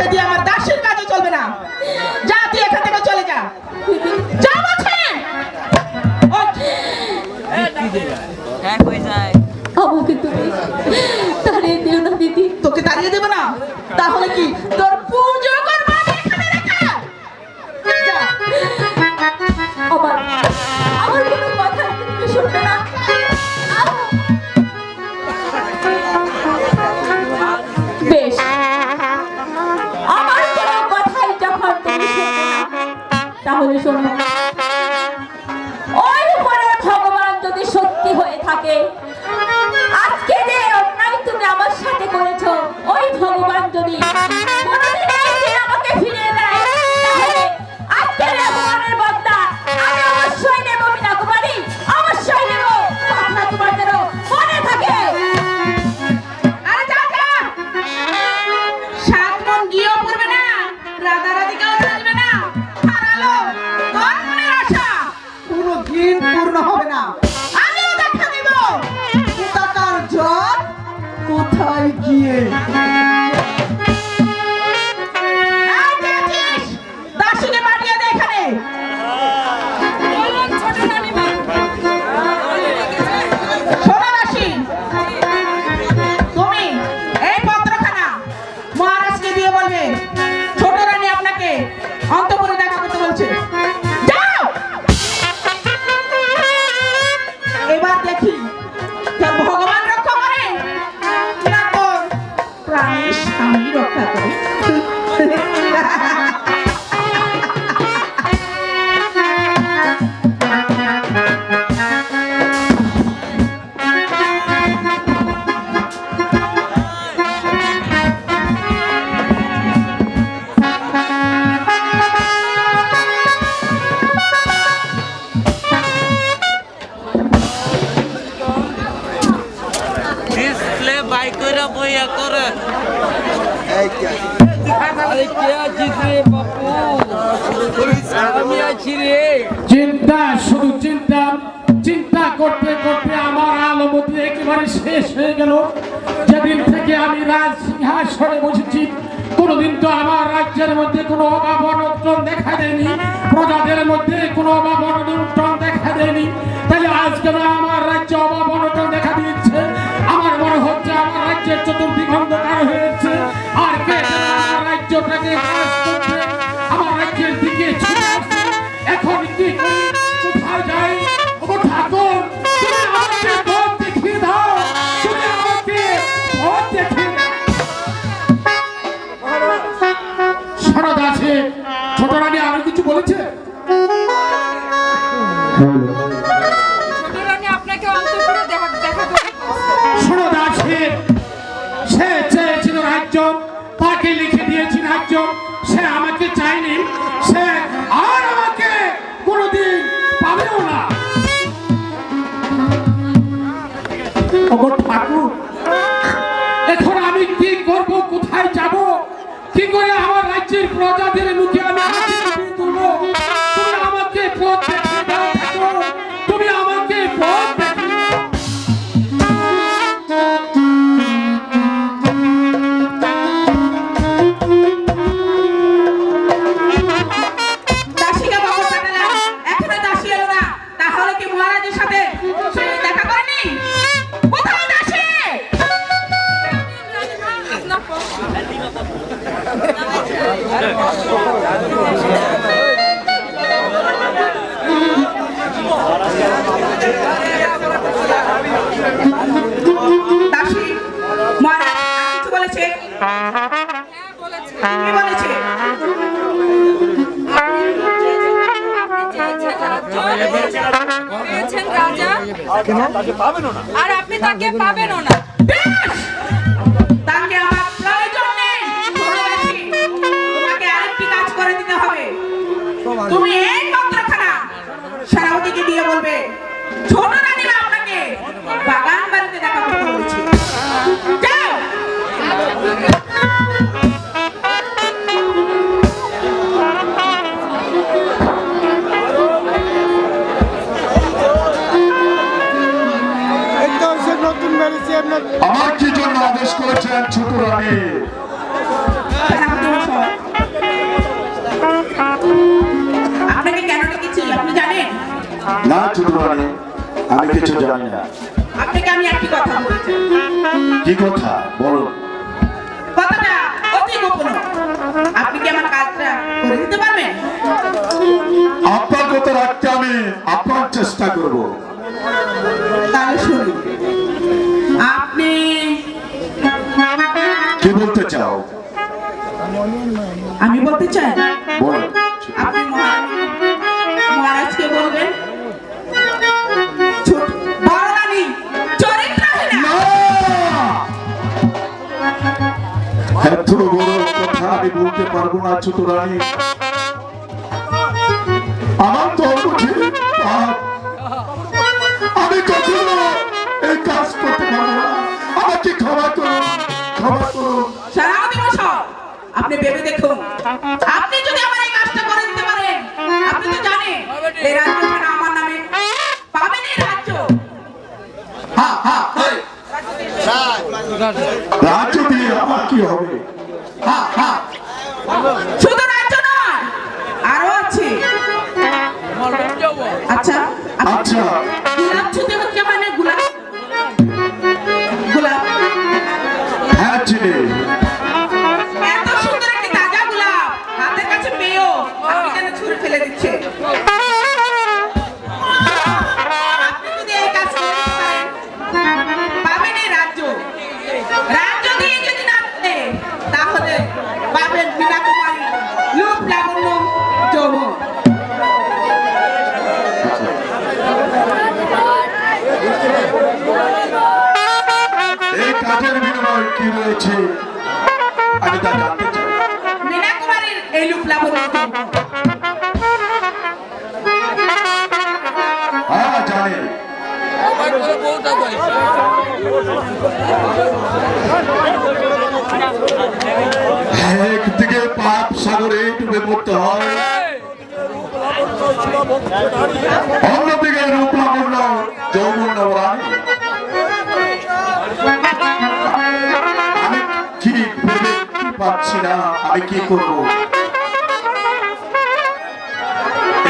হাতে দিয়ে আমার দাসের কাজও চলবে না। যা তুই এখান থেকে চলে যা 说了吗 দেখানো হবে না। আমিও দেখা দেব। কোথাকার জ্বর কোথায় গিয়ে? চিন্তা, শুধু চিন্তা চিন্তা করতে করতে আমার আলমতি একেবারে শেষ হয়ে গেল। যেদিন থেকে আমি রাজ সিংহাসনে বসেছি, কোনোদিন তো আমার রাজ্যের মধ্যে কোনো অভাব অনটন দেখা দেয়নি। প্রজাদের মধ্যে কোনো অভাব অনটন করে আমার রাজ্যের প্রজাদের মুখে আর আপনি তাকে পাবেনও না। ছিলাম ছোট রানী আপনি জানেন? না ছোট রানী আমি কিছু জানি না। কি কথা? বলুন। কাজটা করে পারবেন? আপনার কথা রাখতে আমি আপনার চেষ্টা করব। তাহলে শুনুন। কি বলতে চাও? আমি বলতে চাই? বলো। আপনি মহারাজকে বলবেন? ছোট বড় রানী চরিত্রহীনা না! এত বড় কথা আমি বলতে পারব না ছোট রানী। আমার তো মুখে আমি কখনো এই কাজ করতে পারব না। আমাকে ক্ষমা করুন ক্ষমা মশাই আপনি ভেবে দেখুন। আপনি যদি আমার এই কাজটা করে দিতে পারেন, আপনি তো জানেন, এই রাজ্যটা আমার নামে পাবেন এই রাজ্য। হ্যাঁ। রাজ্য দিয়ে আমার কি হবে? হ্যাঁ হ্যাঁ অন্যদিকে রূপ লাবণ্য যৌবন রানী আমি কি ভেবে পাচ্ছি না, আমি কি করব?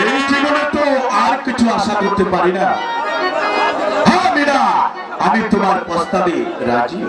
এই জীবনে তো আর কিছু আশা করতে পারি না। হ্যাঁ মীরা আমি তোমার প্রস্তাবে রাজি।